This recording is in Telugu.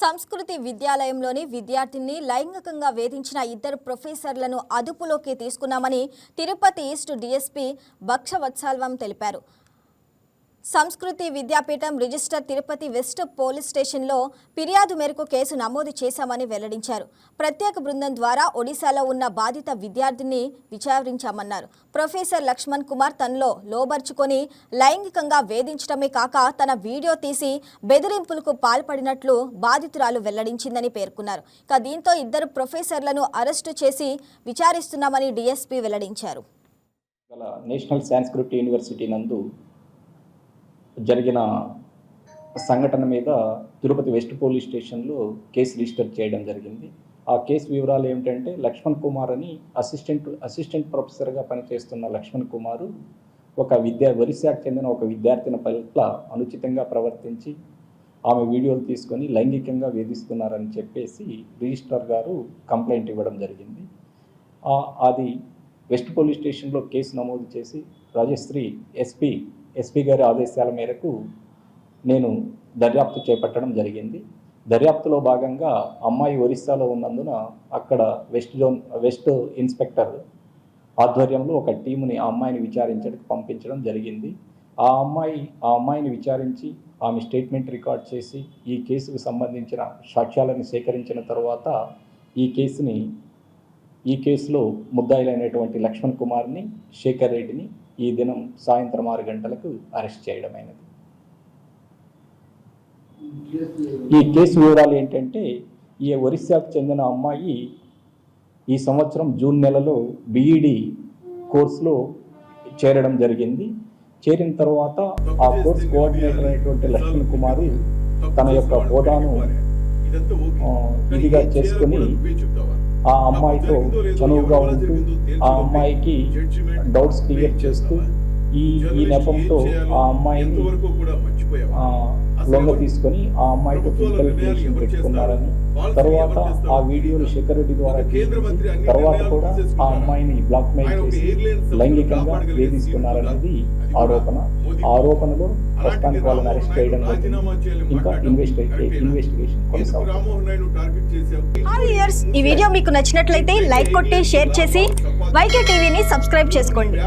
సంస్కృతి విద్యాలయంలోని విద్యార్థిని లైంగికంగా వేధించిన ఇద్దరు ప్రొఫెసర్లను అదుపులోకి తీసుకున్నామని తిరుపతి ఈస్ట్ డీఎస్పీ భక్షవత్సల్వం తెలిపారు. సంస్కృతి విద్యాపీఠం రిజిస్టర్ తిరుపతి వెస్ట్ పోలీస్ స్టేషన్లో ఫిర్యాదు మేరకు కేసు నమోదు చేశామని వెల్లడించారు. ప్రత్యేక బృందం ద్వారా ఒడిశాలో ఉన్న బాధిత విద్యార్థిని విచారించామన్నారు. ప్రొఫెసర్ లక్ష్మణ్ కుమార్ తనలో లోబర్చుకొని లైంగికంగా వేధించడమే కాక తన వీడియో తీసి బెదిరింపులకు పాల్పడినట్లు బాధితురాలు వెల్లడించిందని పేర్కొన్నారు. ఇక దీంతో ఇద్దరు ప్రొఫెసర్లను అరెస్టు చేసి విచారిస్తున్నామని డీఎస్పీ వెల్లడించారు. నేషనల్ సాంస్కృతి యూనివర్సిటీ నందు జరిగిన సంఘటన మీద తిరుపతి వెస్ట్ పోలీస్ స్టేషన్లో కేసు రిజిస్టర్ చేయడం జరిగింది. ఆ కేసు వివరాలు ఏమిటంటే లక్ష్మణ్ కుమార్ అని అసిస్టెంట్ అసిస్టెంట్ ప్రొఫెసర్గా పనిచేస్తున్న లక్ష్మణ్ కుమారు ఒక విద్యా ఒరిస్సాకు చెందిన ఒక విద్యార్థిని పట్ల అనుచితంగా ప్రవర్తించి ఆమె వీడియోలు తీసుకొని లైంగికంగా వేధిస్తున్నారని చెప్పేసి రిజిస్ట్రార్ గారు కంప్లైంట్ ఇవ్వడం జరిగింది. అది వెస్ట్ పోలీస్ స్టేషన్లో కేసు నమోదు చేసి రాజశ్రీ ఎస్పీ ఎస్పీ గారి ఆదేశాల మేరకు నేను దర్యాప్తు చేపట్టడం జరిగింది. దర్యాప్తులో భాగంగా అమ్మాయి ఒరిస్సాలో ఉన్నందున అక్కడ వెస్ట్ జోన్ వెస్ట్ ఇన్స్పెక్టర్ ఆధ్వర్యంలో ఒక టీముని ఆ అమ్మాయిని విచారించడానికి పంపించడం జరిగింది. ఆ అమ్మాయి ఆ అమ్మాయిని విచారించి ఆమె స్టేట్మెంట్ రికార్డ్ చేసి ఈ కేసుకు సంబంధించిన సాక్ష్యాలను సేకరించిన తర్వాత ఈ కేసుని ఈ కేసులో ముద్దాయిలైనటువంటి లక్ష్మణ్ కుమార్ని శేఖర్ రెడ్డిని ఈ దినం సాయంత్రం ఆరు గంటలకు అరెస్ట్ చేయడమైనది. ఈ కేసు వివరాలు ఏంటంటే ఈ ఒరిస్సాకు చెందిన అమ్మాయి ఈ సంవత్సరం జూన్ నెలలో బీఈడి కోర్సులో చేరడం జరిగింది. చేరిన తర్వాత ఆ కోర్స్ కోఆర్డినేటర్ అయినటువంటి లక్ష్మణ్ కుమార్ తన యొక్క హోదాను ఇదిగా చేసుకుని ఆ అమ్మాయితో చనువుగా ఉంటూ ఆ అమ్మాయికి డౌట్స్ క్లియర్ చేస్తూ ఈ ఈ నెపంతో ఆ అమ్మాయిని లొంగ తీసుకొని ఆ అమ్మాయితో ఫిజికల్ రిలేషన్ పెట్టుకున్నారని తర్వాత ఆ వీడియోలు శేఖర్ రెడ్డి ద్వారా తర్వాత కూడా ఆ అమ్మాయిని బ్లాక్ మెయిల్ చేసి లైంగికంగా వేధిస్తున్నారనేది ఆరోపణ. ఆరోపణలో ప్రస్తుతానికి వాళ్ళని అరెస్ట్ చేయడం జరిగింది. ఇంకా ఇన్వెస్టిగేషన్ కొనసాగుతుంది. ఈ వీడియో మీకు నచ్చినట్లయితే లైక్ కొట్టి షేర్ చేసి వైకే టీవీని సబ్స్క్రైబ్ చేసుకోండి.